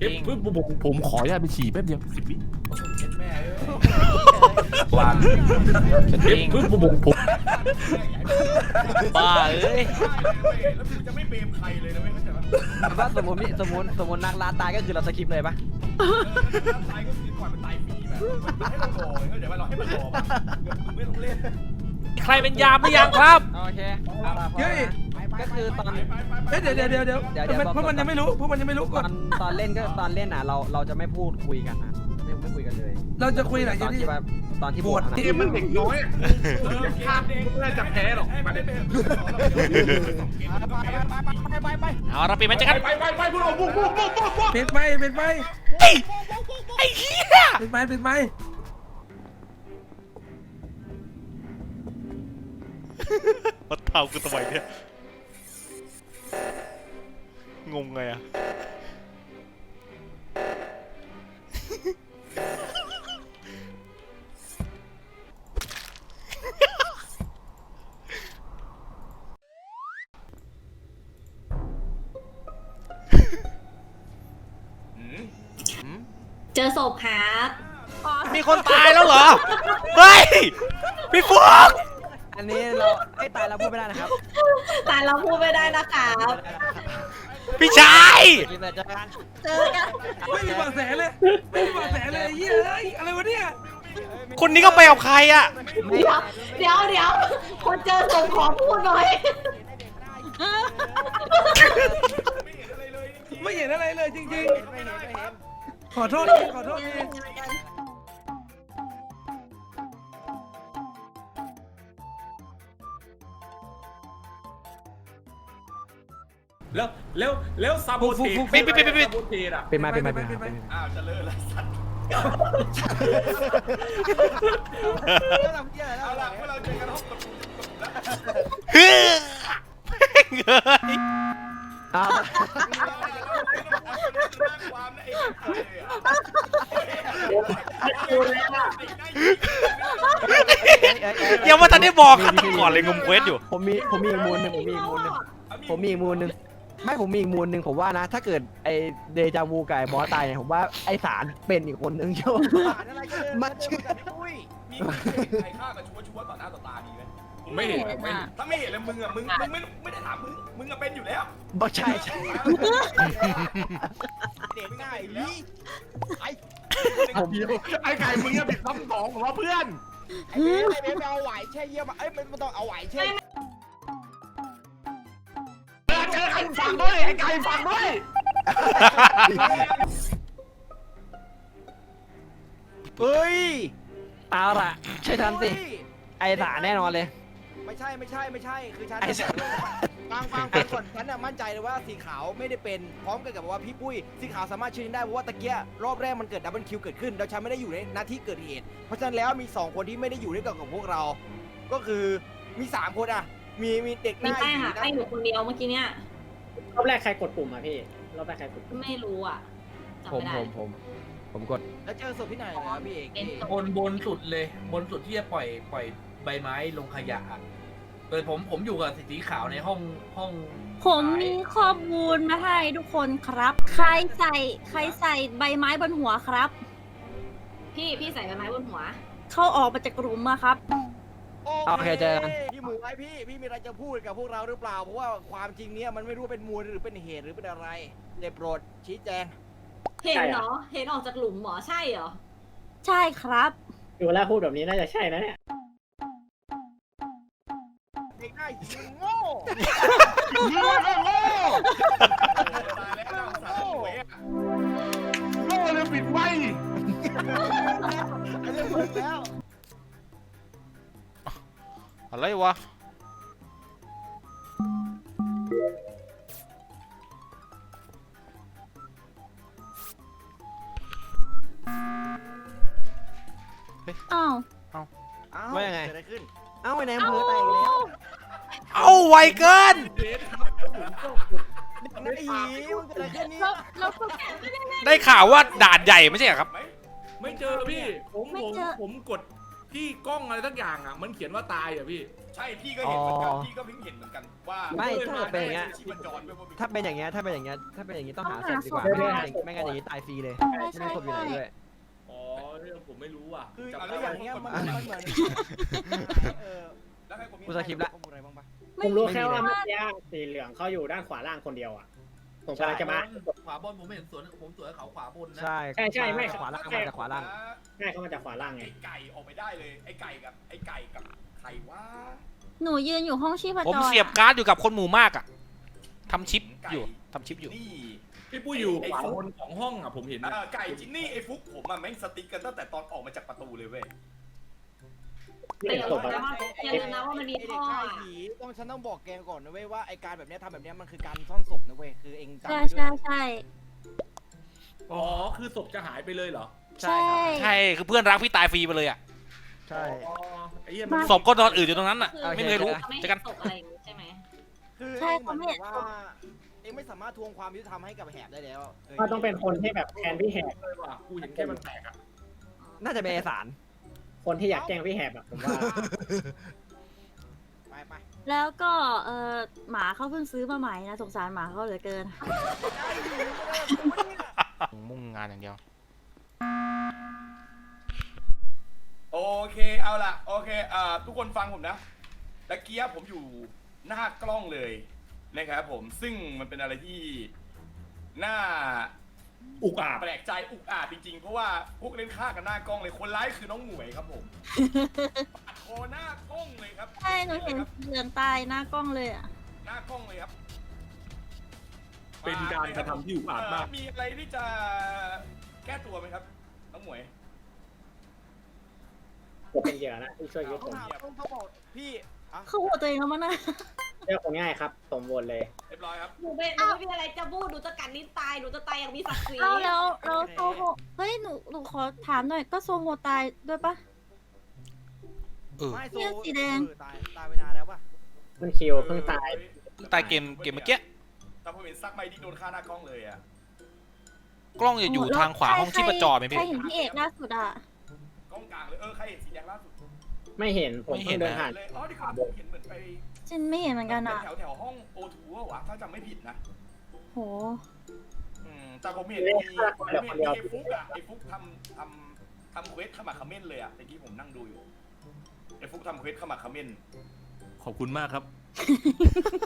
เอ๊ะผมผมผมขออนุญาตไปฉี่แป๊บเดียวสิบวิแม่เอ้ยวางจะเอ๊ะจริงผมผมผมบ้าเอ้ยแล้วมึงจะไม่เบมใครเลยนะไม่เข้าใจปะแบบว่าสมมตินี่สมมติสมมตินักล่าตายก็คือเราสกิปเลยปะตายก็คือปล่อยมันตายฟรีแบบให้เรารอเข้าใจปะเราให้มันรอแบบมึงไม่ต้องเล่นใครเป็นยามหรือยังครับ โอเคเอาล่ะพอเฮ้ย ก็คือตอนไปไปไปเฮ้ยเดี๋ยวเดี๋ยวเดี๋ยวเดี๋ยวเดี๋ยวเดี๋ยว เพราะมันยังไม่รู้เพราะมันยังไม่รู้ตก่ออนนตอนเล่นก็ตอนเล่นอะเราเราจะไม่พูดคุยกันนะไม่ไม่คุยกันเลยเราจะคุยหลังตจาอกนที่ ที่แบบตอนที่โหวตนะที่เกมมันเด็กน้อยอะเออเกมเด็กไม่น่าจะแพ้หรอกให้มามันเล่ได้นเป็นไปไปไปไปไปไปเอาเราปิดมันจะกันไปไปไปพวกเราบุกบุกบุกบุกบุกเป็นไปเป็นไปไอ้ไอ้เหี้ยเป็นไปเป็นไปมาเท่ากูทำไมเนี่ย งงไงอะเจอศพครับมีคนตายแล้วเหรอ เฮ้ย พี่ฟุกอันนี้เราไอ้ยตายเราพูดไม่ได้นะครับ แต่เราพูดไม่ได้นะครับ พี่ชายสกิปเลยเจอกันเจอกันไม่มีเบาะแสเลยไม่มีเบาะแสเลยไอ้เหี้ยเอ้ยอะไรวะเนี่ยคนนี้ก็ไปกับใครอะเดี๋ยวเดี๋ยวเดี๋ยวคนเจอศพขอพูดหน่อยไม่เห็นอะไรเลยจริงไม่เห็นไม่เห็นๆขอโทษทีขอโทษที แล้วแล้วแล้วซาโบเทสปิดปิดปิดปิด ซาโบเทสอะเป็นไหมเป็นไหมเป็นไหมเป็นไหมอ้าวจะเลิกแล้วสัตว์แล้วเราเหี้ยอะไรเอาแล้ล่ะวพวกเราเจอกันห้องประชุมจบแล้วเฮ้ยเงยอ้าวความนะไอ้ยังว่าทันได้บอกฆาตกรเลยงมเควสอยู่ ผมมีผมมีอีกมูลหนึ่งผมมีอีกมูลหนึ่งผมมีอีกมูลหนึ่ง ไม่ผมมีอีกมูลหนึ่งผมว่านะ ถ้าเกิดไอเดจาวูกับไอ้บอสตายเนี่ยผมว่าไอสารเป็นอีกคนนึงเชียวมันเชื่อมีใครฆ่ากันชัวชัวต่อหน้าต่อตาดีไหมผมไม่เห็นผมไม่เห็น ถ้าไม่เห็นแล้วมึงอะมึงมึงไม่ไม่ได้ถามมึงมึงอะเป็นอยู่แล้วบอสใช่ใช่เด็กง่ายลีไอ้ผมไอ้ไก่มึงอะผิดซ้ำสองผมว่าเพื่อนไอ้เบสไปเอาไหวแช่เยี่ยมเอ้ยมันต้องเอาไหวแช่ เออเจอไอ้ฝั่งด้วยไอ้ไก่ฝั่งด้วยเฮ้ย เอาล่ะใช่ทันสิ ไอสารแน่นอนเลย ไม่ใช่ไม่ใช่ไม่ใช่ คือฉันไอ้สัตว์ฟังฟังฟังก่อนฉันน่ะมั่นใจเลยว่าสีขาวไม่ได้เป็นพร้อมกันกับว่าพี่ปุ้ยสีขาวสามารถเชื่อได้เพราะว่าตะเกียรอบแรกมันเกิดดับเบิลคิวเกิดขึ้นแล้วฉันไม่ได้อยู่ในหน้าที่เกิดเหตุ เพราะฉะนั้นแล้วมี 2 คนที่ไม่ได้อยู่ด้วยกันกับพวกเรา ก็คือมี 3 คนอะ มีมีเด็กหมีน้าแป้งอีอะกนะแป้งอยู่คนเดียวเมื่อกี้เนี่ย รอบแรกใครกดปุ่มอะพี่รอบแรกใครกดปุ่มไม่รู้อะจำผมไม่ได้ ผมผม ผมกด แล้วเจอศพที่ไหนนะพี่เอกเป็นศพ บนบนสุดเลย บนสุดที่จะปล่อยปล่อยใบไม้ลงขยะอะโดยผมผมอยู่กับสีขาวในห้องห้องผมมีข้อมูลมาให้ทุกคนครับ ใครใส่ใครใส่ใบไม้บนหัวครับ พี่พี่ใส่ใบไม้บนหัว เข้าออกมาจากกลุ่มอะครับ โอเคเจอกัน พี่หมูไว้พี่ พี่มีอะไรจะพูดกับพวกเราหรือเปล่า เพราะว่าความจริงเนี้ยมันไม่รู้ว่าเป็นมูลหรือเป็นเหตุหรือเป็นอะไรได้โปรดชี้แจง เห็นเหรอ เห็นออกจากหลุมเหรอใช่เหรอ ใช่ครับ ดูแล้วพูดแบบนี้น่าจะใช่นะเนี่ยเด็กหน้าหิวโง่มึงว่าโง่ตายแล้วสาวหวยอะโง่เลยปิดไว้อันนี้มึงแล้ว อะไรวะ อ้าวว่ายังไง เกิดอะไรขึ้น เอ้าไอแนมเพอตายอีกแล้วเอาไวเกิน นายหิวเกิดอะไรขึ้นเนี่ยแล้วแล้วก็ได้ข่าวว่าด่านใหญ่ไม่ใช่เหรอครับ ไม่เจอพี่ ผมไม่ผมเจอ ผมกด ที่กล้องอะไรสักอย่างอะ มันเขียนว่าตายอะพี่ ใช่พี่ก็เห็นเหมือนกันพี่ก็เพิ่งเห็นเหมือนกันว่าไม่ถ้าเกิดเป็นอย่างเงี้ย ชีพจรด้วยว่ามีถ้าเป็นอย่างเงี้ยถ้าเป็นอย่างเงี้ยถ้าเป็นอย่างงี้ต้องหาศพดีกว่าต้องไม่หางั้นศพไม่งั้นอย่างงี้ตายฟรีเลยใช่ไม่ใช่รู้ศพอยู่ไหนใช่ด้วยอ๋อเรื่องผมไม่รู้อะคือจับคืออย่างเงี้ยมันมันเหมือนเออแล้วให้ผมมีกูสคริปต์ละ ข้อมูลอะไรบ้างปะผมรู้แค่ไม่มีว่าเลยเมื่อกี้สีเหลืองเขาอยู่ด้านขวาล่างคนเดียวอะผมกำลังจะมา ขวาบนผมเห็นสวนผมสวนเขาขวาบนนะ ใช่ใช่ใช่ไม่ ขวาล่างมาจากขวาล่าง ใช่เขามาจากขวาล่างไงไอ้ไก่ออกไปได้เลย ไอ้ไก่กับไอ้ไก่กับใครวะหนูยืนอยู่ห้องชีพจรผมเสียบการ์ดอยู่กับคนหมู่มากอะทำชิปอยู่ทำชิปอยู่ นี่ พี่ปุ้ยอยู่ขวาบนของห้องอะผมเห็นเอนะอไก่จินนี่ไอ้ฟุกผมอะแม่งสติ๊กกันตั้งแต่ตอนออกมาจากประตูเลยเว้ยแต่อย่าลืมนะว่าอย่าลืมนะว่ามันมีไอ้ท่เด็กอฆ่าอะผีต้องฉันต้องบอกแกก่อนนะเว้ยว่าไอการแบบเนี้ยทำแบบเนี้ยมันคือการซ่อนศพนะเว้ยคือเองจำใช่ไว้ด้วยใช่นะใช่อ๋อคือศพจะหายไปเลยเหรอ ใช่ใช่คือเพื่อนรักพี่ตายฟรีไปเลยอะใช่อ๋อไอ้เหี้ยมันศพก็นอนอืดอยู่ตรงนั้นอะโอเคไม่เคยรู้ไม่เจอกันตกอะไรอย่างงี้ใช่ไหมคือใช่เองเหมือนเขาไม่แบบว่าเองไม่สามารถทวงความยุติธรรมให้กับแหบได้แล้วก็ต้องเป็นคนที่แบบแทนพี่แหบเลยว่ะกูเห็นแค่มันแตกอะน่าจะเป็นเอกสารคนที่อยากแกล้งพี่แหบอะผมว่าไปไปแล้วก็เออหมาเขาเพิ่งซื้อมาใหม่นะสงสารหมาเขาเหลือเกินมุ่งงานอย่างเดียว เคเอาล่ะโอเคอ่าทุกคนฟังผมนะตะเกียบผมอยู่หน้ากล้องเลยนะครับผมซึ่งมันเป็นอะไรที่น่าอุกอาจแปลกใจอุกอาจจริงๆ เพราะว่าพวกเล่นฆ่ากันหน้ากล้องเลยคนร้ายคือน้องหมวยครับผมปาดคอหน้ากล้องเลยครับใช่หนูเห็นเหลืองตายหน้ากล้องเลยอะหน้ากล้องเลยครับเป็นการกระทำที่อุกอาจมากเอ่อมีอะไรที่จะแก้ตัวไหมครับน้องหมวย ผมเป็นเหยื่อนะที่ช่วยยึดต้ผองมถามต้องต้องบอกพี่อะเขาโหวตตัวเองแล้วมั้งนะเรื่องผมง่ายครับผมวนเลย เรียบร้อยครับ หนูไม่หนูไม่มีอะไรจะพูดหนูจะกัดลิ้นตายหนูจะตายอย่างมีศักดิ์ศรีเอาแล้วแล้วโซโฮเฮ้ยหนูหนูขอถามหน่อยก็โซโฮตายด้วยปะ เออไม่โซเนี่ยสีแดง เออตายตายไปนานแล้วป่ะมันคิวเพิ่งตาย ตายเกมเกมเมื่อกี้แต่ผมเห็นซักไม่ที่โดนฆ่าหน้ากล้องเลยอะกล้องจะอยู่ทางขวาห้องชีพจรไหมใครพี่เห็นพี่เอกล่าสุดอะ กล้องกลางเลยเออใครเห็นสีแดงล่าสุดไม่เห็นผมไม่เห็เพิ่นงเดินนะ ผ่านเลยอ๋อที่ผมเห็นเหมือนไปฉันไม่เห็นเหมือนกันอะ แถวแถวๆห้องโอทูวะถ้าจำไม่ผิดนะโห อืมแต่ผมเห็นมีผมเห็นมีไอ้ฟุกอะไอ้ฟุกทำทำทำเควสขมักเขม้นเลยอะแต่กี้ผมนั่งดูอยู่ไอ้ฟุกทำเควสขมักเขม้นขอบคุณมากครับ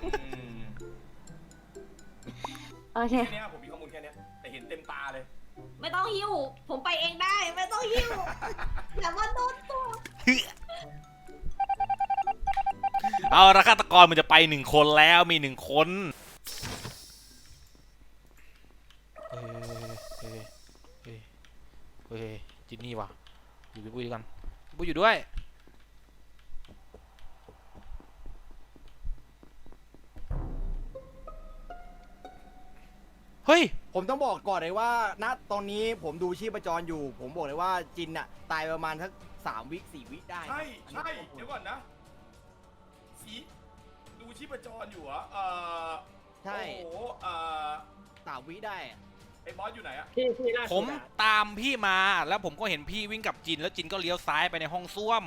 อืม โอเค แค่เนี้ยผมมีข้อมูลแค่เนี้ยแต่เห็นเต็มตาเลย ไม่ต้องหิ้ว ผมไปเองได้ ไม่ต้องหิ้วแต่ว่าโดนตัว เอาละฆาตกรมันจะไปหนึ่งคนแล้วมีหนึ่งคนเฮ้ยเฮ้ยเฮ้ยเฮ้ยจินนี่ว่ะอยู่พี่ปุ้ยกันพี่ปุ้ยอยู่ด้วยเฮ้ย ผมต้องบอกก่อนเลยว่า ณ ตอนนี้ผมดูชีพจรอยู่ ผมบอกเลยว่าจินอะตายประมาณสักสามวิสี่วิได้ใช่อันใช่นี้ผมเดี๋ยวก่อนนะ สีดูชีพจรอยู่เหรอเอ่อใช่โอ้โหเอ่อสามวิได้อะไอ้บอสอยู่ไหนอะพี่พี่ล่าผสุมดอะตามพี่มาแล้วผมก็เห็นพี่วิ่งกับจิน แล้วจินก็เลี้ยวซ้ายไปในห้องส้วม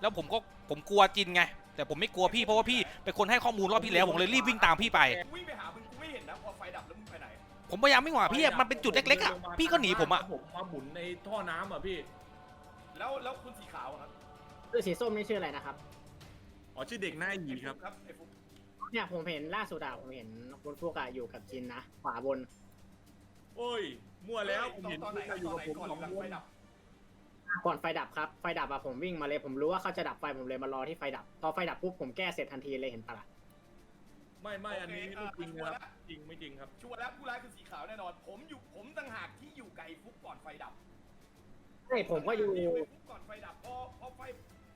แล้วผมก็ผมกลัวจินไง แต่ผมไม่กลัวพี่เพราะว่าพี่เป็นคนให้ข้อมูลรอบพี่แล้วผมเลยรีบวิ่งตามพี่ไป กูวิ่งไปหามึงกูไม่เห็นนะพอไฟดับแล้วมึงไปไหน ผมพยายามไม่หวาพี่อะมันเป็นจุดเล็กๆอะพี่ก็หนีผมอะผมมาหมุนในท่อน้ำอะพี่ แล้วแล้วคุณสีขาวอะครับชื่อสีส้มนี่ชื่ออะไรนะครับ อ๋อชื่อเด็กหน้าหยีครับ ครับไอ้ฟุกเนี่ยผมเห็นล่าสุดอะผมเห็นคุณฟุกอะอยู่กับจินนะขวาบน โอ้ย มั่วแล้วผมเห็นตอนไหนครับอยู่ตอนกับไหนผมก่อนสองหลังคไฟนดับก่อนไฟดับครับ ไฟดับอะผมวิ่งมาเลย ผมรู้ว่าเขาจะดับไฟผมเลยมารอที่ไฟดับ พอไฟดับปุ๊บผมแก้เสร็จทันทีเลยเห็นปะล่ะ ไม่ไม่อันนี้ไม่จริงนะครับจริงไม่จริงครับ ชัวร์แล้วผู้ร้ายคือสีขาวแน่นอน ผมอยู่ผมต่างหากที่อยู่ไกลฟุกก่อนไฟดับใช่ผมก็อยู่ไอ้ฟุกก่อนไฟดับพอพอไฟ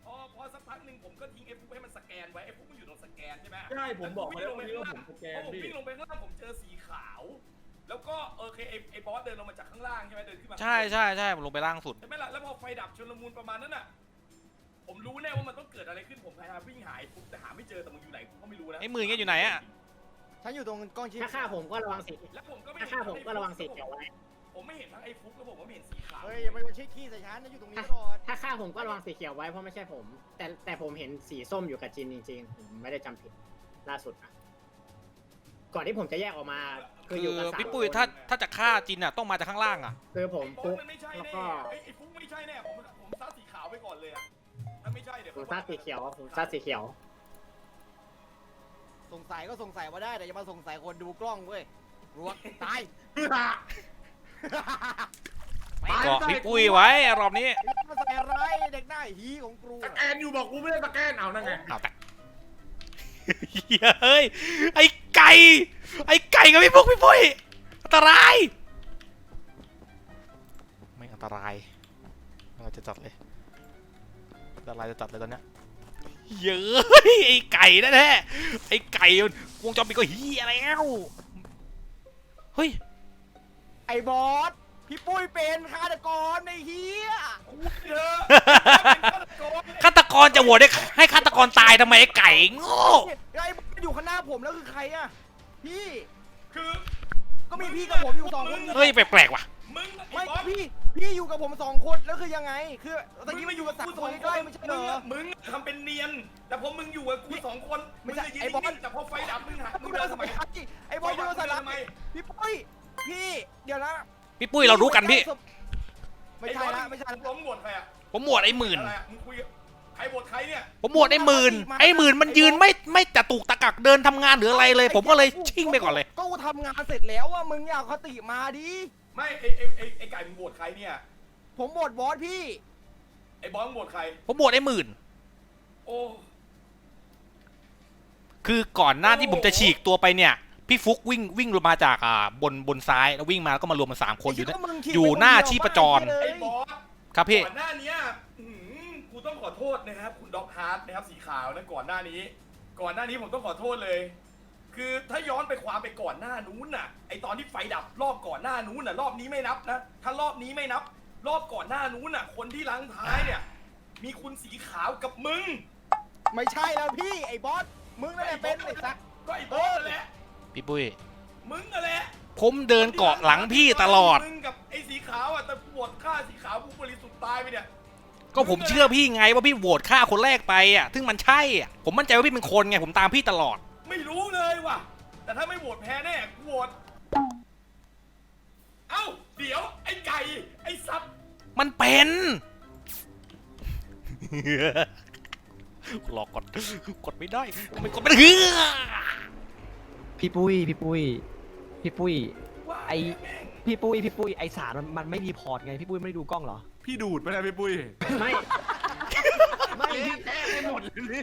พอพอสักพักหนึ่งผมก็ทิ้งไอ้ฟุกให้มันสแกนไว้ไอ้ฟุกมันอยู่ตรงสแกนใช่ไหมใช่ผมบอกวิ่แล้วงลงไปว่าข้างผมล่างสแกพอนผมพี่วิ่งลงไปข้างล่างผมเจอสีขาว แล้วก็โอเคไอ้ไอ้บอสเดินลงมาจากข้างล่างใช่ไหมเดินขึ้นมาใช่ใช่ใช่ผมลงไปล่างสุดใช่ไหมล่ะแล้วพอไฟดับชนลมุนประมาณนั้นน่ะผม รู้แน่ว่ามันต้องเกิดอะไรขึ้นผมพยายามวิ่งหายฟุกแต่หาไม่เจอแต่มึงอยู่ไหนผมก็ไม่รู้นะไอ้มือเงี้ยอยู่ไหนอะ ฉันอยู่ตรงกล้องชีพถ้าฆ่าผมก็ระวังสีแล้วผมก็ไม่ถ้าฆ่าผมก็ระวังสีเขียวไว้ ผมไม่เห็นทั้งไอ้ฟุกแล้วผมก็ไม่เห็นสีขาวเฮ้ยอย่าไปมาเช็คขี้ใส่ฉันนะอยู่ตรงนี้ตลอดถ้าฆ่าผมก็ระวังสีเขียวไว้เพราะไม่ใช่ผม แต่แต่ผมเห็นสีส้มอยู่กับจินจริงๆผมไม่ได้จำผิดล่าสุดนะก่อนที่ผมจะแยกออกมา คืคือออยู่กับสามพี่ปุ้ยคนถ้าถ้าจะฆ่าจินอะต้องมาจากข้างล่างอะคือผมไอ้บอปุ๊สกมันไม่ใช่แล้วแน่ก็ไอ้ไอ้ฟุกไม่ใช่แน่ผมผมซัดสีขาวไปก่อนเลยอะถ้า ไม่ใช่เดี๋ยวผมซัดสีเขียวผมซัดสีเขียว สงสัยก็สงสัยว่าได้แต่อย่ามาสงสัยคนดูกล้องเว้ยรวกตายเกาะพี่ปุ้ยไว้รอบนี้ไม่ต้องมาใส่ร้ายเด็กหน้าฮีของครูสแกนอยู่บอกกูไม่ได้สแกนเอานั่นไงเอาแต่เฮ้ยไอ้ไก่ไอ้ไก่กับพี่ปุ้ยพี่ปุ้ยอันตราย ไม่อันตรายเราจะจัดเลย อันตรายจะจัดเลยตอนเนี้ยเย้ยไอ้ไก่แน่ๆไอ้ไก่วงจรปิดก็เฮียแล้วเฮ้ยไอ้บอส พี่ปุ้ยเป็นฆาตกรในเฮียเยอะฆาตกรจะโหวตให้ให้ฆาตกรตายทำไมไอ้ไก่โง่ไอ้บอสอยู่ข้างหน้าผมแล้วคือใครอะพี่ คือก็มีพี่กับผมอยู่สองคนเฮ้ยแปลกๆว่ะ มึงไอ้ไม่บอสพี่ พี่อยู่กับผมสองคนแล้วคือยังไง คือตะกี้มาอยู่กับสามคนใกล้ๆไม่ใช่เหรมึงออะมึงอะทำเป็นเนียน แต่พอมึงอยู่กับกูสองคนไม่มึงใช่จะยืนไอ้บอสนิ่งๆแต่พอไฟดับมึงหักมึมึงงเดิเดินนทำสไมมัยไอ้บอสเดินสลับพี่ปุ้ยพี่เดี๋ยวนะพี่ปุ้ยเรารู้กันพี่ ไม่ใช่ละไม่ใช่ล้ละมหมดใครอะผมโหวตไอ้หมื่นอะไรอะมึงคุยกับใครบทใครเนี่ยผมโหวตไอ้หมื่นไอ้หมื่นมันยืนไม่ไม่จะตุกตะกักเดินทำงานหรืออะไรเลย ผมก็เลยชิ่งไปก่อนเลย ก็กูทำงานเสร็จแล้วอะมึงอยากคติมาดิ ไม่ไอ้ไอ้ไอ้ไอ้ไก่มึงบทใครเนี่ยผมหมดบอสพี่ ไอ้บอสมึงบทใคร ผมโหวตไอ้หมื่น โอ้ คือก่อนหน้าที่ผมจะฉีกตัวไปเนี่ย พี่ฟุกวิ่งวิ่งลงมาจากอ่าบนบนซ้ายแล้ววิ่งมาแล้วก็มารวมกันสามคนอยู่ไอ้นะที่ว่ามึงขี่อยู่ไปคหน้าเดียวชีพจรบ้าไอ้เลยบอสครับพี่ ก่อนหน้าเนี้ยอื้อหือกูต้องขอโทษนะครับ คุณด็อกฮาร์ดนะครับสีขาวนะก่อนหน้านี้ ก่อนหน้านี้ผมต้องขอโทษเลย คือถ้าย้อนไปความไปก่อนหน้านู้นน่ะไอตอนที่ไฟดับรอบก่อนหน้านู้นน่ะรอบนี้ไม่นับนะถ้ารอบนี้ไม่นับ รอบก่อนหน้านู้นน่ะ คนที่ล้างท้ายเนี่ย มีคุณสีขาวกับมึงไม่ใช่แล้วพี่ไอ้บอสมึงนั่นแหละเป็นไอ้สักก็ไอ้บอสนั่นแหละพี่ปุ้ย มึงนั่นแหละผมเดินเกาะหลังพี่ตลอด มึงกับไอ้สีขาวอะแต่ปวดฆ่าสีขาวผู้บริสุทธิ์ตายไปเนี่ย ก็ผมเชื่อพี่ไงว่าพี่โหวตฆ่าคนแรกไปอะ ซึ่งมันใช่อะ ผมมั่นใจว่าพี่เป็นคนไง ผมตามพี่ตลอด ไม่รู้เลยว่ะแต่ ถ้าไม่โหวตแพ้แน่กูโหวตเอ้า เดี๋ยว ไอ้ไก่ ไอ้ซับมันเป็น รอกดกดไม่ได้ทำไมกดไม่ได้เฮ้อพี่ปุ้ย พี่ปุ้ย พี่ปุ้ย ว่าไอ้แม่งพี่ปุ้ย พี่ปุ้ย ไอสารมันมันไม่รีพอร์ตไง พี่ปุ้ยไม่ได้ดูกล้องเหรอ พี่ดูดไปแล้วพี่ปุ้ย ไม่ ไม่แท้ไปหมดเลย